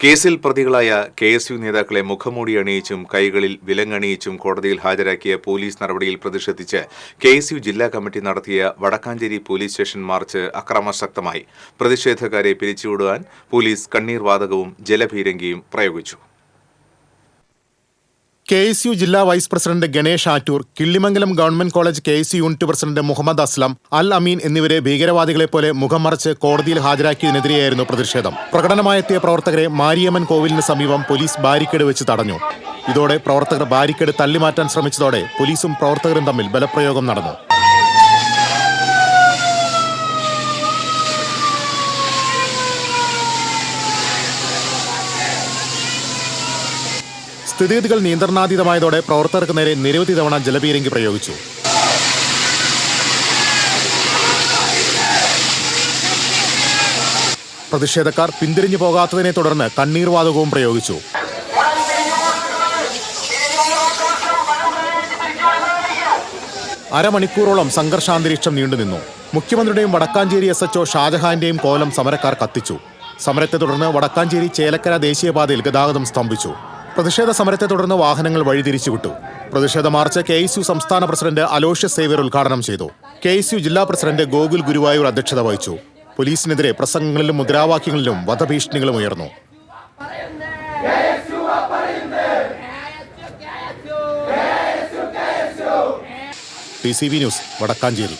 കേസിൽ പ്രതികളായ K S U നേതാക്കളെ മുഖംമൂടി അണിയിച്ചും കൈകളിൽ വിലങ്ങണിയിച്ചും കോടതിയിൽ ഹാജരാക്കിയ പോലീസ് നടപടിയിൽ പ്രതിഷേധിച്ച് കെ എസ് യു ജില്ലാ കമ്മിറ്റി നടത്തിയ വടക്കാഞ്ചേരി പോലീസ് സ്റ്റേഷൻ മാർച്ച് അക്രമാസക്തമായി. പ്രതിഷേധക്കാരെ പിരിച്ചുവിടുവാൻ പോലീസ് കണ്ണീർ വാതകവും ജലഭീരങ്കിയും പ്രയോഗിച്ചു. കെ എസ് യു ജില്ലാ vice president Ganesh Attoor Killimangalam government college K S unit president Muhammad Aslam Al Ameen എന്നിവരെ ഭീകരവാദികളെ പോലെ മുഖം മറച്ച് കോടതിയിൽ ഹാജരാക്കിയതിനെതിരെയായിരുന്നു പ്രതിഷേധം. പ്രകടനമായെത്തിയ പ്രവർത്തകരെ മാരിയമ്മൻ കോവിലിന് സമീപം പോലീസ് ബാരിക്കേഡ് വെച്ച് തടഞ്ഞു. ഇതോടെ പ്രവർത്തകർ ബാരിക്കേഡ് തള്ളിമാറ്റാൻ ശ്രമിച്ചതോടെ പോലീസും പ്രവർത്തകരും തമ്മിൽ ബലപ്രയോഗം നടന്നു. സ്ഥിതിഗതികൾ നിയന്ത്രണാതീതമായതോടെ പ്രവർത്തകർക്ക് നേരെ നിരവധി തവണ ജലപീരങ്കി പ്രയോഗിച്ചു. പ്രതിഷേധക്കാർ പിന്തിരിഞ്ഞു പോകാത്തതിനെ തുടർന്ന് കണ്ണീർവാതകവും പ്രയോഗിച്ചു. അരമണിക്കൂറോളം സംഘർഷാന്തരീക്ഷം നീണ്ടുനിന്നു മുഖ്യമന്ത്രിയുടെയും വടക്കാഞ്ചേരി എസ് എച്ച്ഒ ഷാജഹാന്റെയും കോലം സമരക്കാർ കത്തിച്ചു. സമരത്തെ തുടർന്ന് വടക്കാഞ്ചേരി ചേലക്കര ദേശീയപാതയിൽ ഗതാഗതം സ്തംഭിച്ചു. പ്രതിഷേധ സമരത്തെ തുടർന്ന് വാഹനങ്ങൾ വഴിതിരിച്ചു വിട്ടു. പ്രതിഷേധ മാർച്ച് കെ എസ് യു സംസ്ഥാന പ്രസിഡന്റ് അലോഷ്യ സേവ്യർ ഉദ്ഘാടനം ചെയ്തു. കെ എസ് യു ജില്ലാ പ്രസിഡന്റ് ഗോകുൽ ഗുരുവായൂർ അധ്യക്ഷത വഹിച്ചു. പോലീസിനെതിരെ പ്രസംഗങ്ങളിലും മുദ്രാവാക്യങ്ങളിലും വധഭീഷണികളും ഉയർന്നു. T C V news Vadakkanchery.